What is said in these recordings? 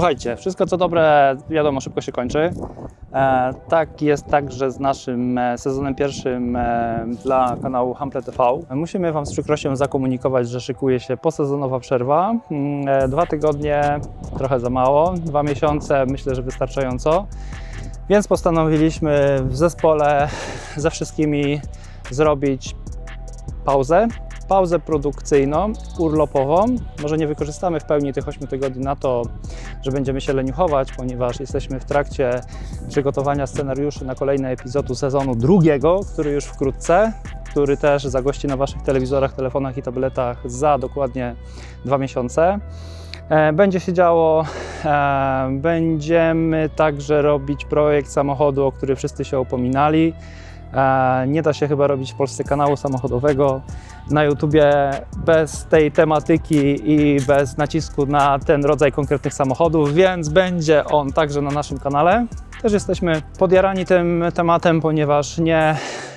Słuchajcie, wszystko co dobre, wiadomo, szybko się kończy. E, tak jest także z naszym e, sezonem pierwszym e, dla kanału Hample TV. Musimy Wam z przykrością zakomunikować, że szykuje się posezonowa przerwa. Mm, e, Dwa tygodnie trochę za mało, dwa miesiące myślę, że wystarczająco. Więc postanowiliśmy w zespole ze wszystkimi zrobić pauzę. Pauzę produkcyjną, urlopową. Może nie wykorzystamy w pełni tych 8 tygodni na to, że będziemy się leniuchować, ponieważ jesteśmy w trakcie przygotowania scenariuszy na kolejny epizod sezonu drugiego, który już wkrótce, który też zagości na Waszych telewizorach, telefonach i tabletach za dokładnie dwa miesiące. E, Będzie się działo, e, będziemy także robić projekt samochodu, o który wszyscy się upominali. E, Nie da się chyba robić w Polsce kanału samochodowego na YouTubie bez tej tematyki i bez nacisku na ten rodzaj konkretnych samochodów, więc będzie on także na naszym kanale. Też jesteśmy podjarani tym tematem, ponieważ nie,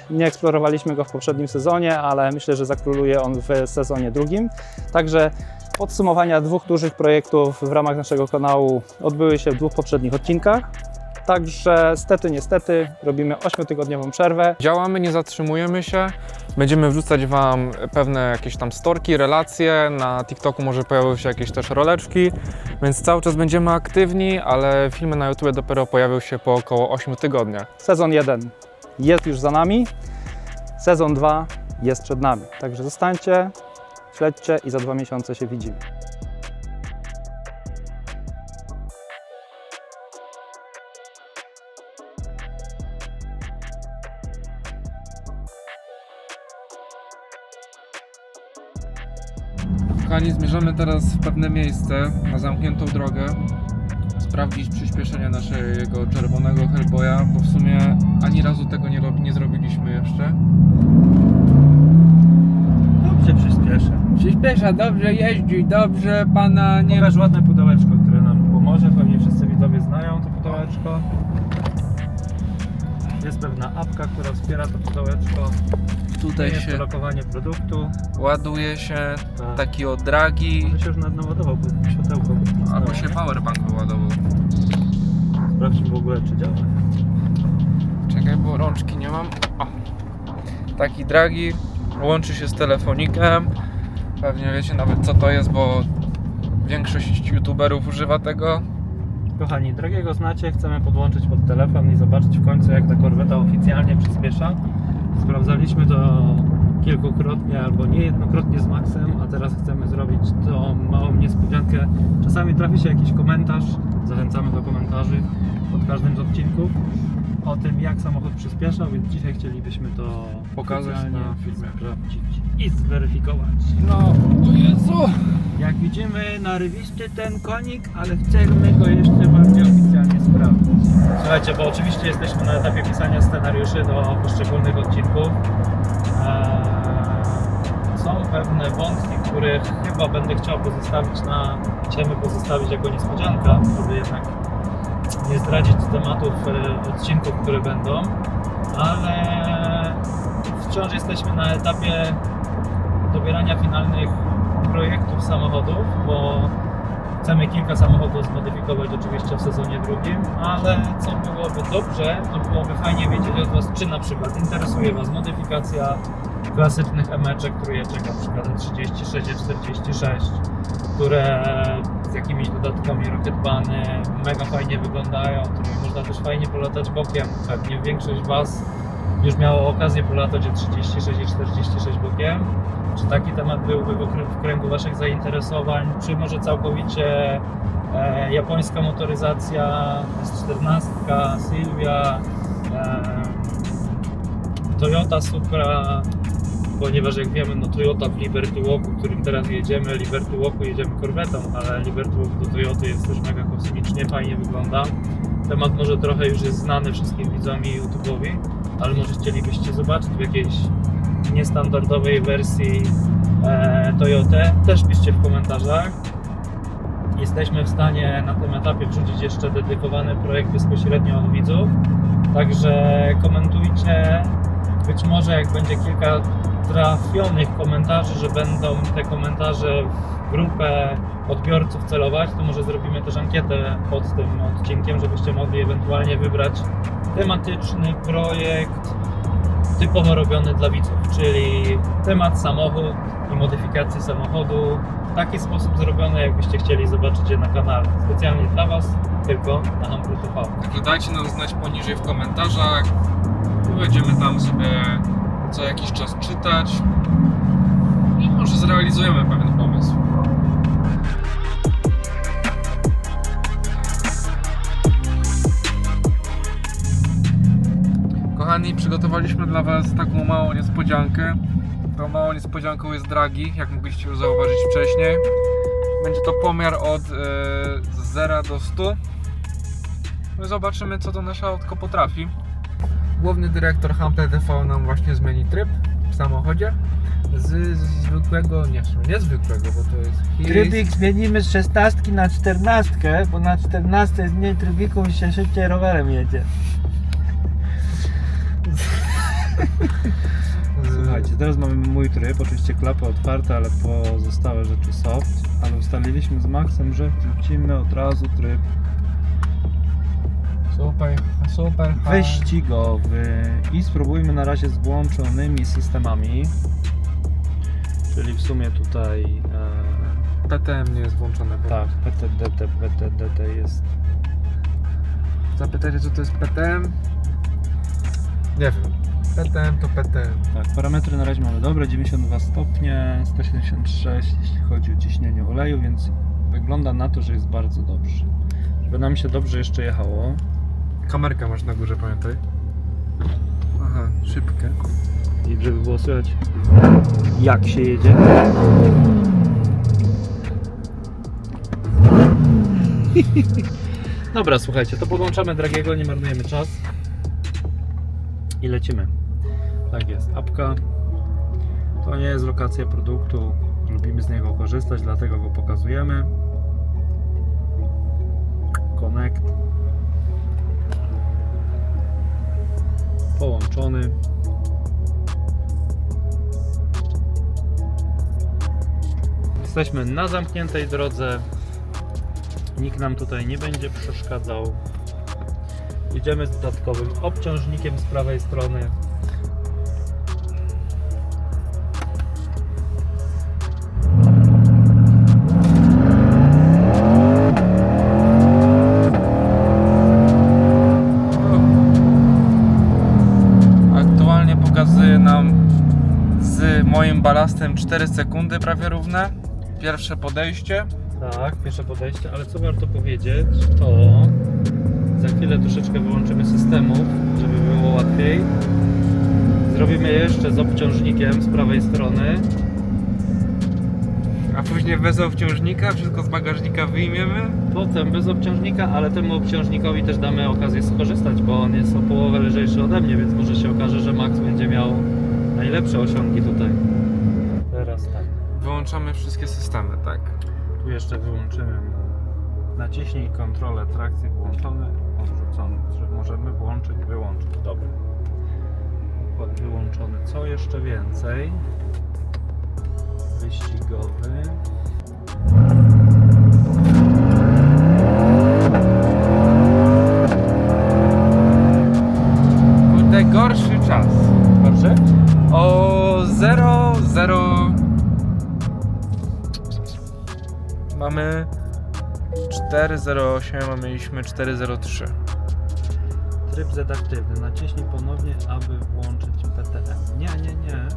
nie eksplorowaliśmy go w poprzednim sezonie, ale myślę, że zakróluje on w sezonie drugim. Także podsumowania dwóch dużych projektów w ramach naszego kanału odbyły się w dwóch poprzednich odcinkach. Także stety, niestety robimy 8-tygodniową przerwę. Działamy, nie zatrzymujemy się. Będziemy wrzucać Wam pewne jakieś tam storki, relacje. Na TikToku może pojawią się jakieś też roleczki, więc cały czas będziemy aktywni, ale filmy na YouTube dopiero pojawią się po około 8 tygodniach. Sezon 1 jest już za nami, sezon 2 jest przed nami. Także zostańcie, śledźcie i za dwa miesiące się widzimy. Zmierzamy teraz w pewne miejsce, na zamkniętą drogę. Sprawdzić przyspieszenie naszego czerwonego Hellboya, bo w sumie ani razu tego nie, rob- nie zrobiliśmy jeszcze. Dobrze przyspieszę. Przyspiesza, dobrze jeździ, dobrze pana nie... Pokaż ładne pudełeczko, które nam pomoże. Pewnie wszyscy widzowie znają to pudełeczko. Jest pewna apka, która wspiera to pudełeczko. Tutaj jest się lokowanie produktu. ładuje się, Tak. taki od dragi, Może się już nawet naładował, bo światełko wcisnęło, albo się powerbank wyładował. Sprawdźmy w ogóle, czy działa. Czekaj, bo rączki nie mam. O. Taki dragi, łączy się z telefonikiem. Pewnie wiecie nawet co to jest, bo większość youtuberów używa tego. Kochani, drogiego znacie, chcemy podłączyć pod telefon i zobaczyć w końcu jak ta korweta oficjalnie przyspiesza. Sprawdzaliśmy to kilkukrotnie albo niejednokrotnie z Maxem, a teraz chcemy zrobić tą małą niespodziankę. Czasami trafi się jakiś komentarz, zachęcamy do komentarzy pod każdym z odcinków o tym jak samochód przyspiesza, więc dzisiaj chcielibyśmy to Pokazać oficjalnie na filmie. sprawdzić i zweryfikować. No, o Jezu! Jak widzimy, narywisty ten konik, ale chcemy go jeszcze bardziej oficjalnie sprawdzić. Słuchajcie, bo oczywiście jesteśmy na etapie pisania scenariuszy do poszczególnych odcinków. Eee, Są pewne wątki, które chyba będę chciał pozostawić na... Chcemy pozostawić jako niespodzianka, żeby jednak nie zdradzić tematów e, odcinków, które będą, ale wciąż jesteśmy na etapie dobierania finalnych projektów samochodów, bo chcemy kilka samochodów zmodyfikować oczywiście w sezonie drugim, ale co byłoby dobrze, to byłoby fajnie wiedzieć od Was, czy na przykład interesuje Was modyfikacja klasycznych emeczek, trójeczek, na przykład 36 46, które z jakimiś dodatkami rocketbany mega fajnie wyglądają, którymi można też fajnie polatać bokiem. Pewnie większość Was już miało okazję polatać od 36 i 46 bokiem. Czy taki temat byłby w kręgu Waszych zainteresowań, czy może całkowicie e, japońska motoryzacja, S14, Sylvia, e, Toyota Supra, ponieważ jak wiemy, no Toyota w Liberty Walku, którym teraz jedziemy, Liberty Walku jedziemy korwetą, ale Liberty Walk do Toyoty jest też mega kosmicznie, fajnie wygląda. Temat może trochę już jest znany wszystkim widzom i YouTube'owi, ale może chcielibyście zobaczyć w jakiejś niestandardowej wersji e, Toyotę, też piszcie w komentarzach. Jesteśmy w stanie na tym etapie wrzucić jeszcze dedykowany projekt bezpośrednio od widzów. Także komentujcie. Być może jak będzie kilka trafionych komentarzy, że będą te komentarze w grupę odbiorców celować, to może zrobimy też ankietę pod tym odcinkiem, żebyście mogli ewentualnie wybrać tematyczny projekt typowo robiony dla widzów, czyli temat samochód i modyfikacji samochodu w taki sposób zrobione, jakbyście chcieli zobaczyć je na kanale. Specjalnie dla Was, tylko na Humble TV. Także dajcie nam znać poniżej w komentarzach. My Będziemy tam sobie co jakiś czas czytać. I może zrealizujemy pewien pomysł. Kochani, przygotowaliśmy dla Was taką małą niespodziankę. Tą małą niespodzianką jest dragi, jak mogliście już zauważyć wcześniej. Będzie to pomiar od e, 0 do 100. My zobaczymy, co to nasze autko potrafi. Główny dyrektor Hample TV nam właśnie zmieni tryb w samochodzie. Z, z zwykłego, nie, w sumie nie zwykłego, bo to jest his. Trybik zmienimy z 16 na 14, bo na 14 jest mniej trybików i się szybciej rowerem jedzie. Słuchajcie, teraz mamy mój tryb, oczywiście klapy otwarte, ale pozostałe rzeczy soft, ale ustaliliśmy z Maxem, że wrzucimy od razu tryb Super, super. wyścigowy i spróbujmy na razie z włączonymi systemami, czyli w sumie tutaj e, PTM nie jest włączone. bo- tak, PTDT, PTDT jest Zapytajcie, co to jest PTM? Nie wiem. PTM to PTM. Tak, parametry na razie mamy dobre, 92 stopnie, 176 jeśli chodzi o ciśnienie oleju, więc wygląda na to, że jest bardzo dobrze. Żeby nam się dobrze jeszcze jechało, Kamerkę masz na górze, pamiętaj. Aha, szybkę. i żeby było słychać jak się jedzie. Dobra, słuchajcie, to podłączamy Dragiego, nie marnujemy czas i lecimy. Tak jest, apka. To nie jest lokacja produktu, lubimy z niego korzystać, dlatego go pokazujemy. Connect. Połączony. Jesteśmy na zamkniętej drodze. Nikt nam tutaj nie będzie przeszkadzał. Jedziemy z dodatkowym obciążnikiem z prawej strony. Moim balastem 4 sekundy prawie równe. Pierwsze podejście. Tak, pierwsze podejście, ale co warto powiedzieć, to za chwilę troszeczkę wyłączymy systemów, żeby było łatwiej. Zrobimy jeszcze z obciążnikiem z prawej strony. A później bez obciążnika, wszystko z bagażnika wyjmiemy. Potem bez obciążnika, ale temu obciążnikowi też damy okazję skorzystać, bo on jest o połowę lżejszy ode mnie, więc może się okaże, że Max będzie miał najlepsze osiągi tutaj. Teraz tak. Wyłączamy wszystkie systemy, tak. Tu jeszcze wyłączymy naciśnij kontrolę trakcji włączony, odrzucony, że możemy włączyć, wyłączyć. Dobra. Układ wyłączony. Co jeszcze więcej? Wyścigowy. Mamy 408, a mieliśmy 403. Tryb Z aktywny. Naciśnij ponownie, aby włączyć PTM. Nie, nie, nie.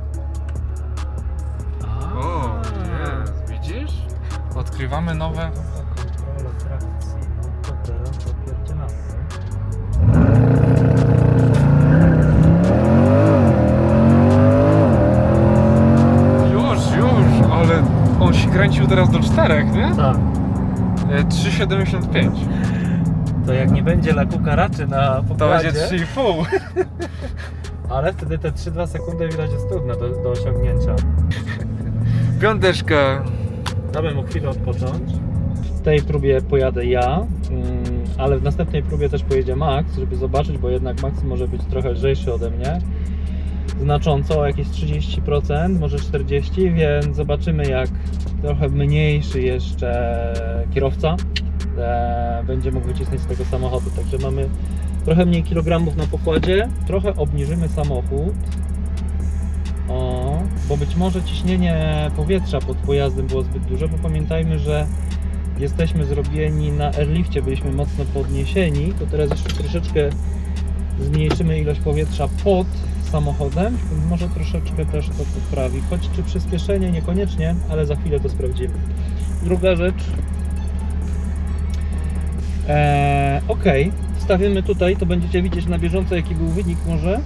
A, O, jest, widzisz? Odkrywamy nowe. Kontrola trakcji. No to teraz. On się kręcił teraz do czterech, nie? Tak. E, 3,75. To jak nie będzie lakuka raczy na To pokładzie, będzie 3,5. ale wtedy te 3-2 sekundy widać jest trudne do, do osiągnięcia. Piąteczka. Damy mu chwilę odpocząć. W tej próbie pojadę ja, mm, ale w następnej próbie też pojedzie Max, żeby zobaczyć, bo jednak Max może być trochę lżejszy ode mnie. Znacząco, o jakieś 30%, może 40%, więc zobaczymy jak trochę mniejszy jeszcze kierowca e, będzie mógł wycisnąć z tego samochodu. Także mamy trochę mniej kilogramów na pokładzie, trochę obniżymy samochód. O, bo być może ciśnienie powietrza pod pojazdem było zbyt duże, bo pamiętajmy, że jesteśmy zrobieni na airlifcie, byliśmy mocno podniesieni, to teraz jeszcze troszeczkę zmniejszymy ilość powietrza pod samochodem, może troszeczkę też to poprawi. Choć czy przyspieszenie niekoniecznie, ale za chwilę to sprawdzimy. Druga rzecz. Eee, ok, wstawimy tutaj, to będziecie widzieć na bieżąco jaki był wynik może.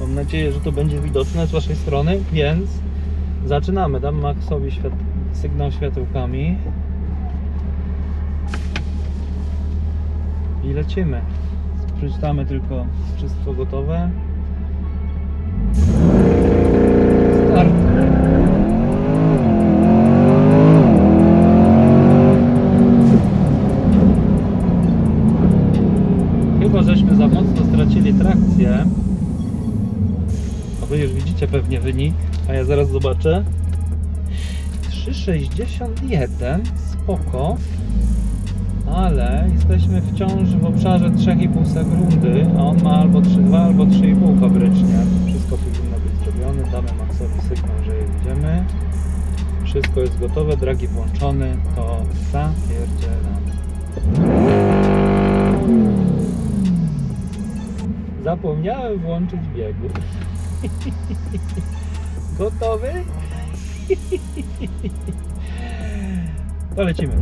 Mam nadzieję, że to będzie widoczne z Waszej strony, więc zaczynamy. Dam Maxowi świat sygnał światełkami. I lecimy. Przeczytamy tylko wszystko gotowe. Chyba żeśmy za mocno stracili trakcję. A wy już widzicie pewnie wynik, a ja zaraz zobaczę. 3,61 spoko ale jesteśmy wciąż w obszarze 3,5 sekundy, a on ma albo 3,2 albo 3,5 fabrycznie. Jedziemy. Wszystko jest gotowe, dragi włączony, to zapierdzielam. Zapomniałem włączyć biegu. Gotowy? To lecimy.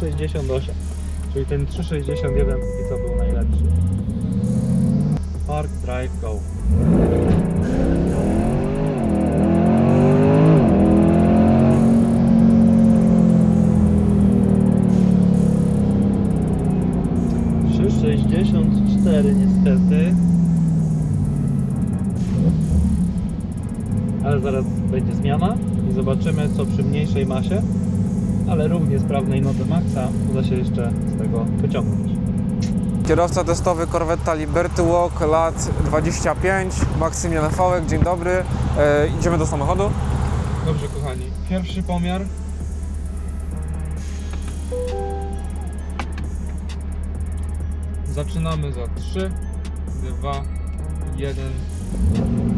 3,68 Czyli ten 3,61 póki co był najlepszy. Park Drive Go. Cztery niestety. Ale zaraz będzie zmiana i zobaczymy co przy mniejszej masie, ale równie sprawnej nodze Maxa uda się jeszcze z tego wyciągnąć. Kierowca testowy Corvette Liberty Walk, lat 25, Maksymilian Fałek, dzień dobry. E, idziemy do samochodu. Dobrze, kochani. Pierwszy pomiar. Zaczynamy za 3, 2, 1.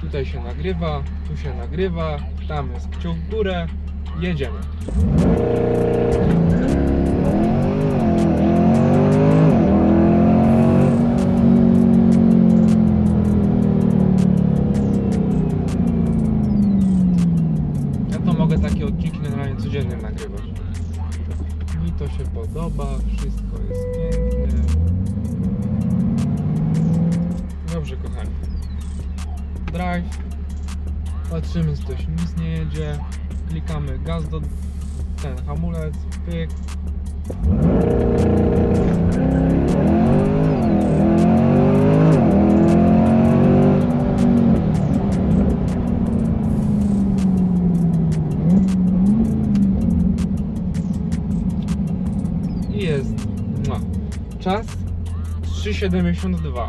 Tutaj się nagrywa, tu się nagrywa, tam jest kciuk w górę. Jedziemy. Pyk. I jest. Mua. Czas 3,72.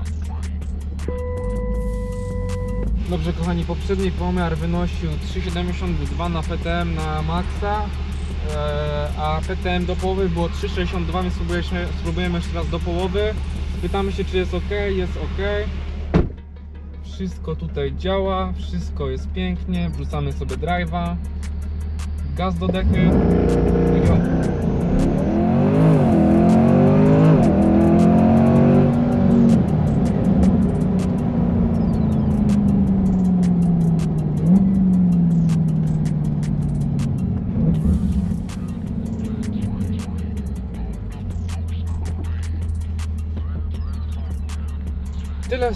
Dobrze kochani, poprzedni pomiar wynosił 3,72 na PTM na maksa, a PTM do połowy było 3,62, więc spróbujemy, spróbujemy jeszcze raz do połowy. Pytamy się czy jest ok, jest ok. Wszystko tutaj działa, wszystko jest pięknie, wrzucamy sobie drive'a, gaz do dechy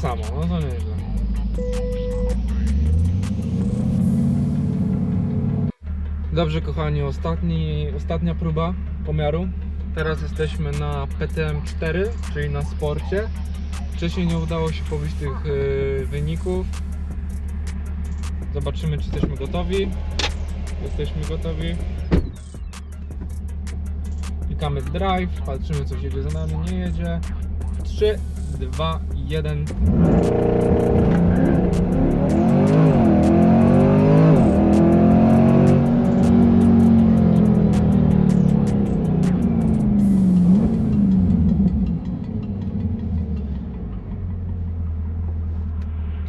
samo, no to nieźle. Dobrze kochani, ostatni, ostatnia próba pomiaru. Teraz jesteśmy na PTM4, czyli na sporcie. Wcześniej nie udało się pobić tych y, wyników. Zobaczymy czy jesteśmy gotowi. Jesteśmy gotowi. Klikamy drive, patrzymy co jedzie za nami, nie jedzie. 3, 2, 1.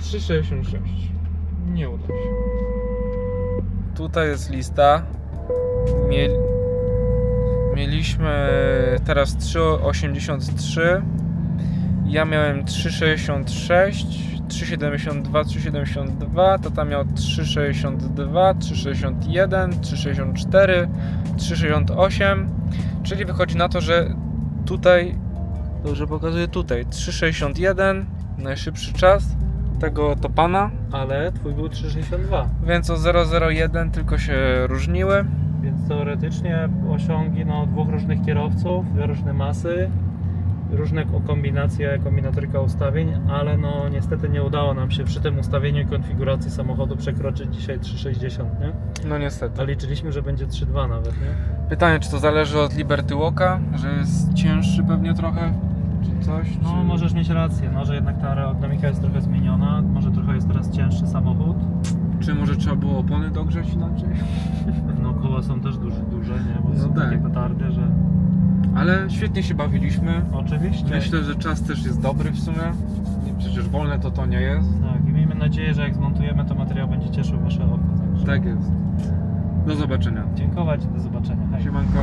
Trzy sześćdziesiąt sześć. Nie uda się. Tutaj jest lista. Mieli... Mieliśmy teraz 3,83. Ja miałem 3,66, 3,72, 3,72. Tata miał 3,62, 3,61, 3,64, 3,68. Czyli wychodzi na to, że tutaj, dobrze pokazuję tutaj, 3,61 najszybszy czas tego topana, Ale twój był 3,62. więc o 0,01 tylko się różniły. Więc teoretycznie osiągi no, dwóch różnych kierowców, dwie różne masy, różne ko- kombinacje, kombinatoryka ustawień, ale no niestety nie udało nam się przy tym ustawieniu i konfiguracji samochodu przekroczyć dzisiaj 3,60, nie? No niestety. A liczyliśmy, że będzie 3,2 nawet, nie? Pytanie, czy to zależy od Liberty Walka, że jest cięższy pewnie trochę, czy coś? No czy... możesz mieć rację, no, że jednak ta aerodynamika jest trochę zmieniona, może trochę jest teraz cięższy samochód. Czy może trzeba było opony dogrzeć inaczej? No koła są też duże, duże nie? Bo No są takie tak. petardy, że... Ale świetnie się bawiliśmy. Oczywiście. Myślę, że czas też jest dobry w sumie. I Przecież wolne to to nie jest. Tak, i miejmy nadzieję, że jak zmontujemy, to materiał będzie cieszył Wasze oko. Także Tak jest. Do zobaczenia. Dziękować i do zobaczenia. Hej. Siemanko.